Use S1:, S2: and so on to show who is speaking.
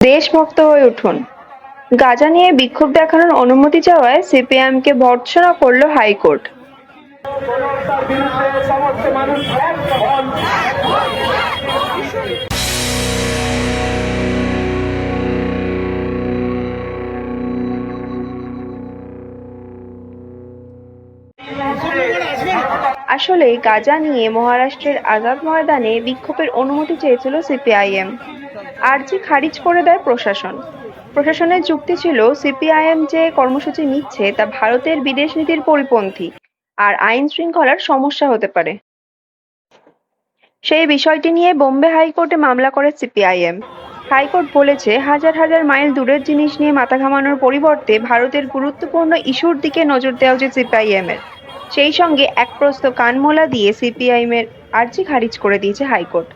S1: দেশভক্ত হয়ে উঠুন। গাজা নিয়ে বিক্ষোভ দেখানোর অনুমতি চাওয়ায় সিপিএমকে ভর্ৎসনা করল হাইকোর্ট। আসলে গাজা নিয়ে মহারাষ্ট্রের আজাদ ময়দানে বিক্ষোভের অনুমতি চেয়েছিল সিপিআইএম। আর্জি খারিজ করে দেয় প্রশাসন। প্রশাসনের যুক্তি ছিল, সিপিআইএম যে কর্মসূচি নিচ্ছে তা ভারতের বিদেশ নীতির পরিপন্থী আর আইন শৃঙ্খলার সমস্যা হতে পারে। সেই বিষয়টি নিয়ে বোম্বে হাইকোর্টে মামলা করে সিপিআইএম। হাইকোর্ট বলেছে, হাজার হাজার মাইল দূরের জিনিস নিয়ে মাথা ঘামানোর পরিবর্তে ভারতের গুরুত্বপূর্ণ ইস্যুর দিকে নজর দেওয়া উচিত সিপিআইএম এর সেই সঙ্গে এক প্রস্ত কানমোলা দিয়ে সিপিআইএম এর আর্জি খারিজ করে দিয়েছে হাইকোর্ট।